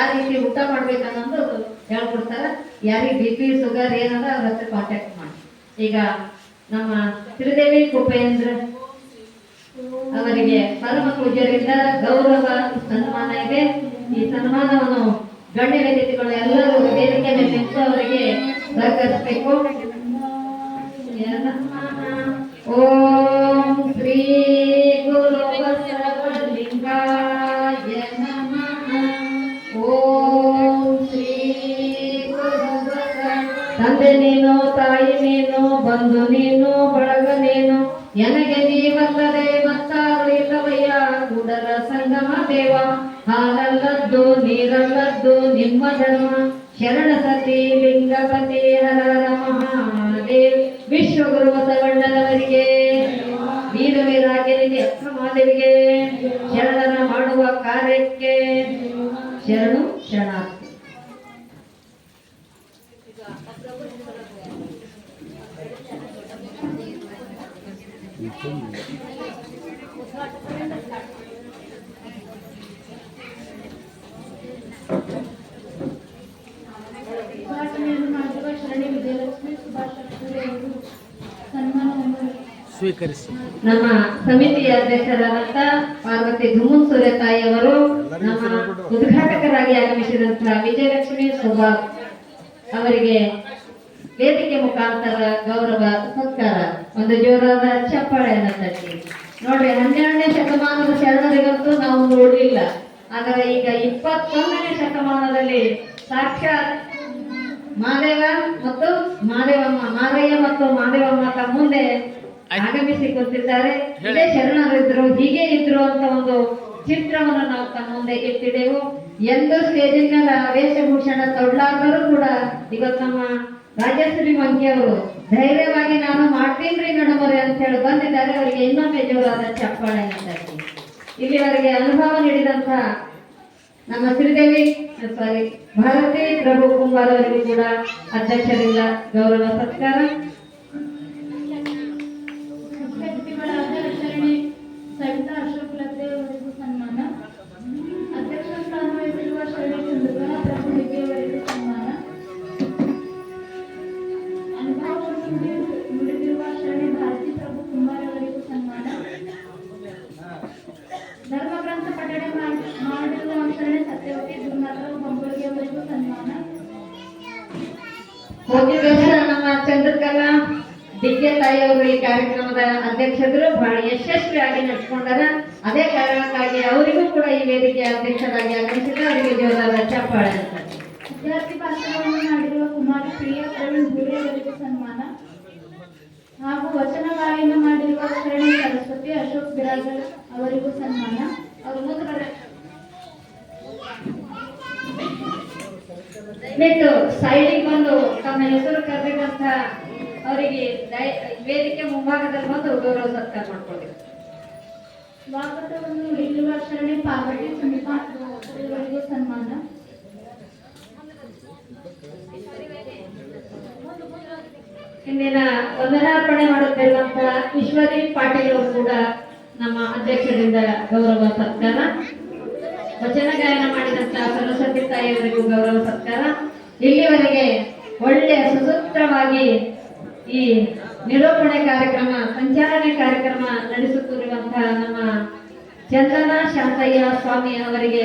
ಯಾವ ರೀತಿ ಊಟ ಮಾಡ್ಬೇಕನ್ನೋದು ಹೇಳ್ಕೊಡ್ತಾರ. ಯಾರಿಗೆ ಬಿ ಪಿ ಶುಗರ್ ಏನದ ಅವ್ರ ಹತ್ರ ಕಾಂಟ್ಯಾಕ್ಟ್ ಮಾಡಿ. ಈಗ ನಮ್ಮ ತ್ರಿದೇವಿ ಕುಪೇಂದ್ರ ಅವರಿಗೆ ಪರಮ ಪೂಜ್ಯರಿಂದ ಗೌರವ ಸನ್ಮಾನ ಇದೆ. ಈ ಸನ್ಮಾನವನ್ನು ಗಣ್ಯ ವ್ಯಕ್ತಿಗಳು ಎಲ್ಲರೂ ವೇದಿಕೆ ಮೇಲೆ ನಿಂತು ಅವರಿಗೆ ಸಹಕರಿಸಬೇಕು ಓಂ ತಂದೆ ನೀನು, ತಾಯಿ ನೀನು, ಬಂಧು ನೀನು, ಬಳಗ ನೀನು ನನಗೆ ನೀವಲ್ಲದೆ ಮತ್ತಾರು ಇಲ್ಲವಯ್ಯ? ಕೂಡಲ ಸಂಗಮ ದೇವ, ಹಾಲಲ್ಲದ್ದು ನೀರಲ್ಲದ್ದು ನಿಮ್ಮ ಧರ್ಮ. ಶರಣ ಸತಿ ಲಿಂಗಪತಿ ಹರ ಮಹಾದೇವ್. ವಿಶ್ವಗುರು ಬಸವಣ್ಣನವರಿಗೆ ವೀರವೀರಾಗಿರಿಗೆ ಅಕ್ರಮಾದೇವಿಗೆ ಶರಣನ ಮಾಡುವ ಕಾರ್ಯಕ್ಕೆ. ಶರಣು, ಶರಣಾರ್ಥಿ ಉದ್ಘಾಟನೆಯನ್ನು ಮಾಡಿರುವ ಶರಣಿ ವಿಜಯಲಕ್ಷ್ಮಿ ಸುಭಾಷ್ ಅವರು ಸನ್ಮಾನವನ್ನು ಸ್ವೀಕರಿಸಿ. ನಮ್ಮ ಸಮಿತಿಯ ಅಧ್ಯಕ್ಷರಾದಂತ ಪಾರ್ವತಿ ಧುಮುನ್ ಸೂರ್ಯತಾಯಿ ಅವರು ನಮ್ಮ ಉದ್ಘಾಟಕರಾಗಿ ಆಗಮಿಸಿದಂತಹ ವಿಜಯಲಕ್ಷ್ಮಿ ಸುಭಾ ಅವರಿಗೆ ವೇದಿಕೆ ಮುಖಾಂತರ ಗೌರವ ಸತ್ಕಾರ ಒಂದು ಜೋರಾದ ಚಪ್ಪಾಳೆಯನ್ನು ತಟ್ಟಿ. ನೋಡ್ರಿ ಹನ್ನೆರಡನೇ ಶತಮಾನದ ಶರಣರಿಗಂತೂ ನಾವು ನೋಡಲಿಲ್ಲ. ಆದರೆ ಈಗ ಇಪ್ಪತ್ತೊಂದನೇ ಶತಮಾನದಲ್ಲಿ ಸಾಕ್ಷಾತ್ ಮಾದೇವ ಮತ್ತು ಮಾದೇವಮ್ಮ ಮಾದಯ್ಯ ಮತ್ತು ಮಾದೇವಮ್ಮ ತಮ್ಮ ಮುಂದೆ ಆಗಮಿಸಿ ಕೊಟ್ಟಿದ್ದಾರೆ ಇದೇ ಶರಣರಿದ್ರು ಹೀಗೆ ಇದ್ರು ಅಂತ ಒಂದು ಚಿತ್ರವನ್ನು ನಾವು ತಮ್ಮ ಮುಂದೆ ಇಟ್ಟಿದೆವು. ಎಂದು ಸ್ಟೇಜಿನ ಮೇಲೆ ವೇಷಭೂಷಣ ತೊಡ್ಲಾರ್ದರೂ ಕೂಡ ಇವತ್ತು ನಮ್ಮ ರಾಜಶ್ರೀ ಮಂಕಿ ಅವರು ಧೈರ್ಯವಾಗಿ ನಾನು ಮಾಡ್ತೀನ್ರಿ ನಡಮರಿ ಅಂತ ಹೇಳಿ ಬಂದಿದ್ದಾರೆ. ಅವರಿಗೆ ಇನ್ನೊಮ್ಮೆ ಜೋರಾದ ಚಪ್ಪಾಳೆ ಅಂತಾರೆ ಇಲ್ಲಿವರೆಗೆ ಅನುಭವ ನೀಡಿದಂತ ನಮ್ಮ ಶ್ರೀದೇವಿ ಸಾರಿ ಭಾರತಿ ಪ್ರಭು ಕುಂಬಾರವರಿಗೂ ಕೂಡ ಅಧ್ಯಕ್ಷರಿಂದ ಗೌರವ ಸತ್ಕಾರ. ಸವಿತಾ ಅಶೋಕ್ ಲದ್ದೆ ಅವರಿಗೂ ಸನ್ಮಾನ ಅಧ್ಯಕ್ಷ ಸ್ಥಾನ ವಹಿಸಿರುವ ಶರಣಿ ಚಂದ್ರಕಲಾ ಪ್ರಭು ಹೆಗ್ಗೆ ಅವರಿಗೂ ಸನ್ಮಾನ ಅನುಭವವನ್ನು ನುಡಿ- ನುಡಿದಿರುವ ಶರಣಿ ಭಾರತಿ ಪ್ರಭು ಕುಮಾರ್ ಅವರಿಗೂ ಸನ್ಮಾನ ಧರ್ಮ ಗ್ರಂಥ ಪಠಣೆ ಮಾಡಿ- ಮಾಡಿರುವ ಶರಣಿ ಸತ್ಯವತಿ ಗುರುನಾಥರಾವ್ ಬೊಂಬುಲಿಗೆ ಅವರಿಗೂ ಸನ್ಮಾನ ಹೋಗಿದ್ದ ನಮ್ಮ ಚಂದ್ರಕಲಾ ದಿವ್ಯ ತಾಯಿ ಅವರು ಈ ಕಾರ್ಯಕ್ರಮದ ಅಧ್ಯಕ್ಷರು ಬಹಳ ಯಶಸ್ವಿಯಾಗಿ ನಡೆಸ್ಕೊಂಡಾರ ಅದೇ ಕಾರಣಕ್ಕಾಗಿ ಅವರಿಗೂ ಕೂಡ ಈ ವೇದಿಕೆಯ ಅಧ್ಯಕ್ಷರಾಗಿ ಆಗಮಿಸಿದ ಅವರಿಗೆ ಜೋರಾದ ಚಪ್ಪಾಳೆ ವಿದ್ಯಾರ್ಥಿ ಪಾತ್ರವನ್ನು ಮಾಡಿರುವ ಕುಮಾರಿ ಪ್ರಿಯಾ ಪ್ರವೀಣ್ ಬೂರೆ ಅವರಿಗೂ ಸನ್ಮಾನ. ಹಾಗೂ ವಚನ ಗಾಯನ ಮಾಡಿರುವ ಶರಣಿ ಸರಸ್ವತಿ ಅಶೋಕ್ ಬಿರಾಜರ್ ಅವರಿಗೂ ಸನ್ಮಾನ. ಅವರು. ದಯವಿಟ್ಟು ಸೈಡಿಗೆ ಬಂದು ತಮ್ಮ ಹೆಸರು ಕರೆದಿದ್ದಂತ ಅವರಿಗೆ ವೇದಿಕೆ ಮುಂಭಾಗದಲ್ಲಿ ಬಂದು ಗೌರವ ಸತ್ಕಾರ ಮಾಡ್ಕೊಳ್ಬೇಕು ಸ್ವಾಗತವನ್ನು ಶರಣಿ ಪಾರ್ವತಿ ಸುಮಿತಾ ಅವರಿಗೆ ಸನ್ಮಾನ. ಇಂದಿನ ವಂದನಾರ್ಪಣೆ ಮಾಡುತ್ತಿರುವಂತ ಈಶ್ವರಿ ಪಾಟೀಲ್ ಅವರು ಕೂಡ ನಮ್ಮ ಅಧ್ಯಕ್ಷರಿಂದ ಗೌರವ ಸತ್ಕಾರ. ವಚನ ಗಾಯನ ಮಾಡಿದಂತ ಸರಸ್ವತಿ ತಾಯಿಯವರಿಗೂ ಗೌರವ ಸತ್ಕಾರ. ಇಲ್ಲಿವರೆಗೆ ಒಳ್ಳೆಯ ಸುಸೂತ್ರವಾಗಿ ಈ ನಿರೂಪಣೆ ಕಾರ್ಯಕ್ರಮ ಸಂಚಾರಣೆ ಕಾರ್ಯಕ್ರಮ ನಡೆಸುತ್ತಿರುವಂತಹ ನಮ್ಮ ಚಂದನ ಶಾಂತಯ್ಯ ಸ್ವಾಮಿ ಅವರಿಗೆ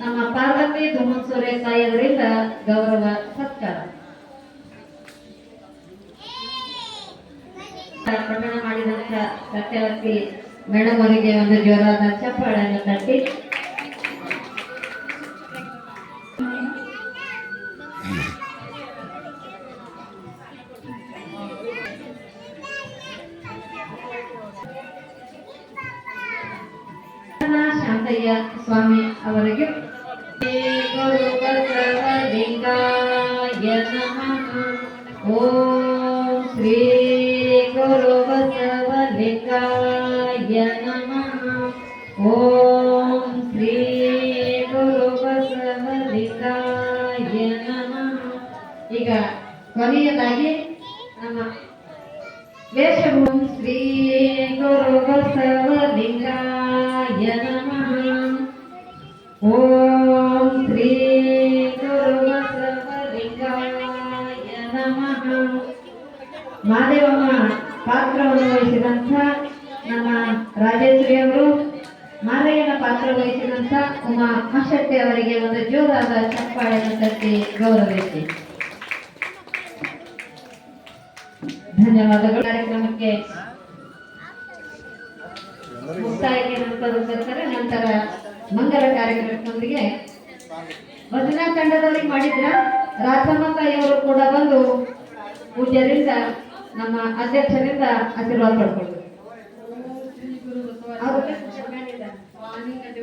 ನಮ್ಮ ಪಾರ್ವತಿ ಧುಮ್ಮಸೂರೆ ತಾಯಿಯವರಿಂದ ಗೌರವ ಸತ್ಕಾರ. ಮಾಡಿದಂತ ಸತ್ಯವತಿ ಮೇಡಮ್ ಅವರಿಗೆ ಒಂದು ಜೋರಾದ ಚಪ್ಪಾಳನ್ನು ತಟ್ಟಿ ಶಾಂತಯ್ಯ ಸ್ವಾಮಿ ಅವರಿಗೆ ಶ್ರೀ ಗುರು ಬಸವಲಿಂಗಾಯ ನಮಃ ಓಂ ಶ್ರೀ ಗುರು ಬಸವಲಿಂಗಾಯ ನಮಃ ಓಂ ಪಾತ್ರ ಉಮಾ ಆಶೆಟ್ಟಿ ಅವರಿಗೆ ಒಂದು ಜೋರಾದ ಚಪ್ಪಾಳೆಯನ್ನು ತಟ್ಟಿ ಗೌರವಿಸಿ. ಧನ್ಯವಾದಗಳು. ಕಾರ್ಯಕ್ರಮಕ್ಕೆ ಮುಕ್ತಾಯಕ್ಕೆ ನಂತರ ನಂತರ ಮಂಗಲ ಕಾರ್ಯಕ್ರಮದೊಂದಿಗೆ ಭಜನಾ ತಂಡದಲ್ಲಿ ಮಾಡಿದ್ರ? ರಾಜಮ್ಮ ಇವರು ಕೂಡ ಬಂದು ಪೂಜ್ಯರಿಂದ ನಮ್ಮ ಅಧ್ಯಕ್ಷರಿಂದ ಆಶೀರ್ವಾದ ಪಡ್ಕೊಂಡು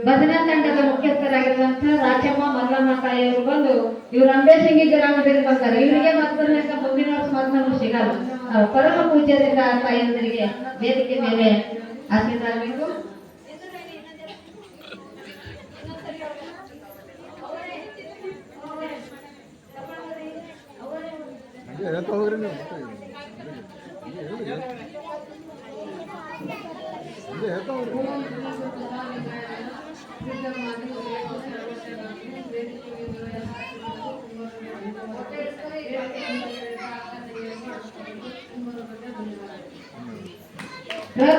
ಭಜನಾ ತಂಡದ ಮುಖ್ಯಸ್ಥರಾಗಿರುವಂತಹ ರಾಜಮ್ಮ ಮಲ್ಲಮ್ಮ ತಾಯಿಯವರು ಬಂದು ಇವರು ಅಂಬೇಶಿಂಗಿ ಗ್ರಾಮದಲ್ಲಿ ಬರ್ತಾರೆ ಇವರಿಗೆ ಮತ್ತೊಂದು ಮುಂದಿನ ವರ್ಷ ಸಿಗಲ್ಲ ಪರಮ ಪೂಜ್ಯದಿಂದ ತಾಯಿಯಂದರಿಗೆ ವೇದಿಕೆ ಮೇಲೆ ಆಶೀರ್ವಾದಬೇಕು ಹೋಗ್ರಿ ನೀವು ಮತ್ತೆ. ಹಂಗೆ ಹೇಳಿ. ಹಂಗೆ ಹೇಳ್ತಾ ಹೋಗ್ರಿ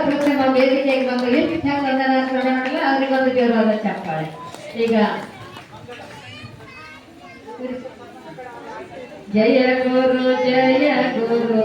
ಪ್ರಥಮ ವೇದಿಕೆಗೆ ಬಂದು ಎಷ್ಟು ಚೆನ್ನಾಗಿ ವಂದನಾ ಮಾಡೋಣ ಅವ್ರಿಗೆ ಒಂದು ಜೋರಾದ ಚಪ್ಪಾಳೆ ಈಗ ಜಯ ಗುರು ಜಯ ಗುರು